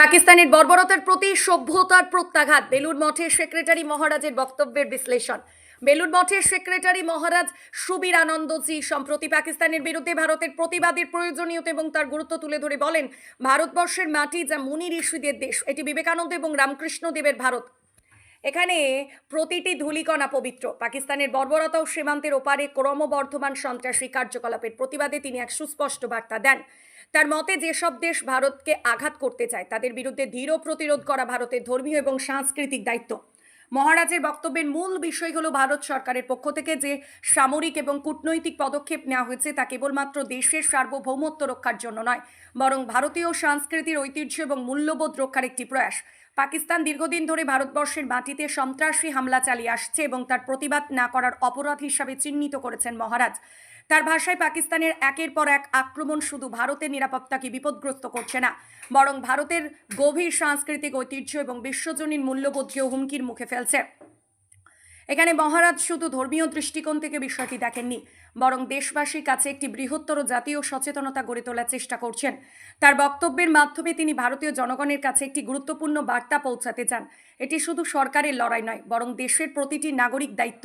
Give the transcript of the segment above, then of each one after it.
পাকিস্তানের বর্বরতার প্রতি সভ্যতার প্রত্যাঘাত বেলুর মঠের সেক্রেটারি মহারাজের বক্তব্যের বিশ্লেষণ। বেলুর মঠের সেক্রেটারি মহারাজ সুবীর আনন্দজি সম্প্রতি পাকিস্তানের বিরুদ্ধে ভারতের প্রতিবাদের প্রয়োজনীয়তা এবং তার গুরুত্ব তুলে ধরে বলেন, ভারতবর্ষের মাটি যা মুনি ঋষিদের দেশ, এটি বিবেকানন্দ এবং রামকৃষ্ণ দেবের ভারত। এখানে প্রতিটি ধূলিকণা পবিত্র। পাকিস্তানের বর্বরতা ও সীমান্তের ওপারে ক্রমবর্ধমান সন্ত্রাসী কার্যকলাপের প্রতিবাদে তিনি এক সুস্পষ্ট বার্তা দেন। তার মতে, যেসব দেশ ভারতকে আঘাত করতে চায়, তাদের বিরুদ্ধে দৃঢ় প্রতিরোধ করা ভারতের ধর্মীয় এবং সাংস্কৃতিক দায়িত্ব। মহারাজের বক্তব্যের মূল বিষয় হলো ভারত সরকারের পক্ষ থেকে যে সামরিক এবং কূটনৈতিক পদক্ষেপ নেওয়া হয়েছে, তা কেবলমাত্র দেশের সার্বভৌমত্ব রক্ষার জন্য নয়, বরং ভারতীয় সংস্কৃতির ঐতিহ্য এবং মূল্যবোধ রক্ষার একটি প্রয়াস। পাকিস্তান দীর্ঘদিন ধরে ভারতবর্ষের মাটিতে সন্ত্রাসী হামলা চালিয়ে আসছে এবং তার প্রতিবাদ না করার অপরাধ হিসাবে চিহ্নিত করেছেন মহারাজ। তার ভাষায় পাকিস্তানের একের পর এক আক্রমণ শুধু ভারতের নিরাপত্তাকে বিপদগ্রস্ত করছে না, বরং ভারতের গভীর সাংস্কৃতিক ঐতিহ্য এবং বিশ্বজনীন মূল্যবোধকেও হুমকির মুখে ফেলছে। এখানে মহারাজ শুধু ধর্মীয় দৃষ্টিকোণ থেকে বিষয়টি দেখেননি, বরং দেশবাসীর কাছে একটি বৃহত্তর জাতীয় সচেতনতা গড়ে তোলার চেষ্টা করছেন। তার বক্তব্যের মাধ্যমে তিনি ভারতীয় জনগণের কাছে একটি গুরুত্বপূর্ণ বার্তা পৌঁছাতে চান। এটি শুধু সরকারের লড়াই নয়, বরং দেশের প্রতিটি নাগরিক দায়িত্ব।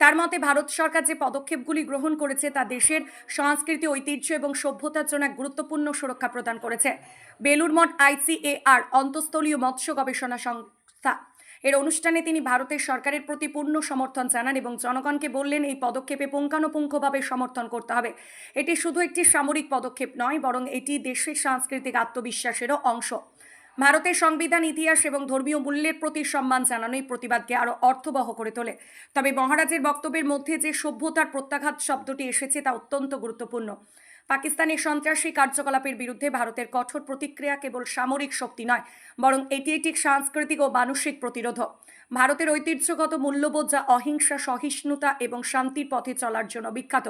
তার মতে, ভারত সরকার যে পদক্ষেপগুলি গ্রহণ করেছে তা দেশের সংস্কৃতি, ঐতিহ্য এবং সভ্যতার জন্য এক গুরুত্বপূর্ণ সুরক্ষা প্রদান করেছে। বেলুর মঠ আইসিএআর, অন্তঃস্থলীয় মৎস্য গবেষণা সংস্থা এর অনুষ্ঠানে তিনি ভারতের সরকারের প্রতি পূর্ণ সমর্থন জানান এবং জনগণকে বললেন, এই পদক্ষেপে পুঙ্খানুপুঙ্খভাবে সমর্থন করতে হবে। এটি শুধু একটি সামরিক পদক্ষেপ নয়, বরং এটি দেশের সাংস্কৃতিক আত্মবিশ্বাসেরও অংশ। ভারতের সংবিধান, ইতিহাস এবং ধর্মীয় মূল্যের প্রতি সম্মান জানানো এই প্রতিবাদকে আরও অর্থবহ করে তোলে। তবে মহারাজের বক্তব্যের মধ্যে যে সভ্যতার প্রত্যাঘাত শব্দটি এসেছে তা অত্যন্ত গুরুত্বপূর্ণ। পাকিস্তানের সন্ত্রাসী কার্যকলাপের বিরুদ্ধে ভারতের কঠোর প্রতিক্রিয়া কেবল সামরিক শক্তি নয়, বরং এটি একটি সাংস্কৃতিক ও মানসিক প্রতিরোধ ভারতের ঐতিহ্যগত মূল্যবোধ যা অহিংসা, সহিষ্ণুতা এবং শান্তির পথে চলার জন্য বিখ্যাত,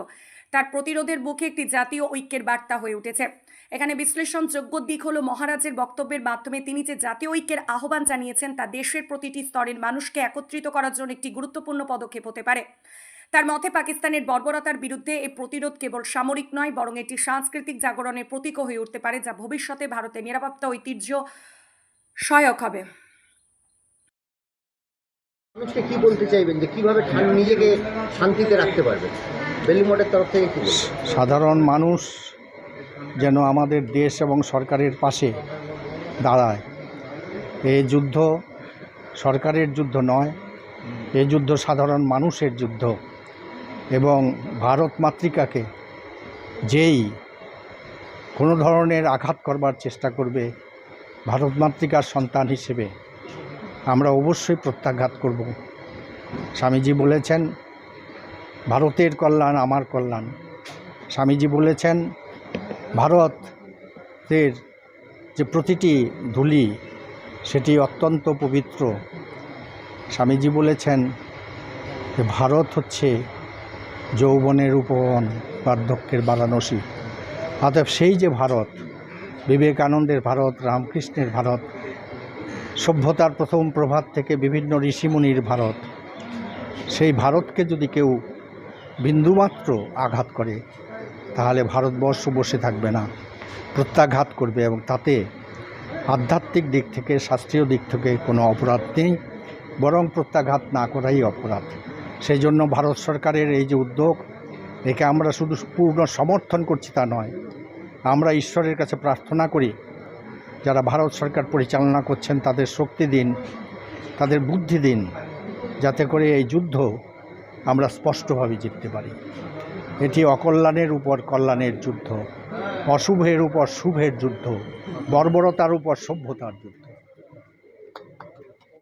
তার প্রতিরোধের মুখে একটি জাতীয় ঐক্যের বার্তা হয়ে উঠেছে। এখানে বিশ্লেষণযোগ্য দিক হল মহারাজের বক্তব্যের মাধ্যমে তিনি যে জাতীয় ঐক্যের আহ্বান জানিয়েছেন, তা দেশের প্রতিটি স্তরের মানুষকে একত্রিত করার জন্য একটি গুরুত্বপূর্ণ পদক্ষেপ হতে পারে। তার মতে পাকিস্তানের বর্বরতার বিরুদ্ধে এ প্রতিরোধ কেবল সামরিক নয় বরং এটি সাংস্কৃতিক জাগরণের প্রতীকও হয়ে উঠতে পারে যা ভবিষ্যতে ভারতের নিরাপত্তা ঐতিহ্য সহায়ক হবে। মানুষকে কি বলতে চাইবেন? যে কীভাবে নিজেকে শান্তিতে রাখতে পারবেন? বেলুমঠের তরফ থেকে কি সাধারণ মানুষ যেন আমাদের দেশ এবং সরকারের পাশে দাঁড়ায়। এই যুদ্ধ সরকারের যুদ্ধ নয় এই যুদ্ধ সাধারণ মানুষের যুদ্ধ। এবং ভারত মাতৃকাকে যেই কোনো ধরনের আঘাত করবার চেষ্টা করবে ভারত মাতৃকার সন্তান হিসেবে, আমরা অবশ্যই প্রত্যাঘাত করব। স্বামীজি বলেছেন, ভারতের কল্যাণ আমার কল্যাণ। স্বামীজি বলেছেন, ভারতের যে প্রতিটি ধুলি, সেটি অত্যন্ত পবিত্র। স্বামীজি বলেছেন যে ভারত হচ্ছে যৌবনের উপবন বার্ধক্যের বারাণসী। অতএব সেই যে ভারত, বিবেকানন্দের ভারত, রামকৃষ্ণের ভারত, সভ্যতার প্রথম প্রভাত থেকে বিভিন্ন ঋষিমুনির ভারত, সেই ভারতকে যদি কেউ বিন্দুমাত্র আঘাত করে, তাহলে ভারতবর্ষ বসে থাকবে না, প্রত্যাঘাত করবে এবং তাতে আধ্যাত্মিক দিক থেকে, শাস্ত্রীয় দিক থেকে কোনো অপরাধ নেই, বরং প্রত্যাঘাত না করাই অপরাধ। সেই জন্য ভারত সরকারের এই যে উদ্যোগ, একে আমরা শুধু পূর্ণ সমর্থন করছি তা নয়, আমরা ঈশ্বরের কাছে প্রার্থনা করি, যারা ভারত সরকার পরিচালনা করছেন তাদের শক্তি দিন, তাদের বুদ্ধি দিন, যাতে করে এই যুদ্ধ আমরা স্পষ্টভাবে জিততে পারি। এটি অকল্যাণের উপর কল্যাণের যুদ্ধ, অশুভের উপর শুভের যুদ্ধ, বর্বরতার উপর সভ্যতার যুদ্ধ।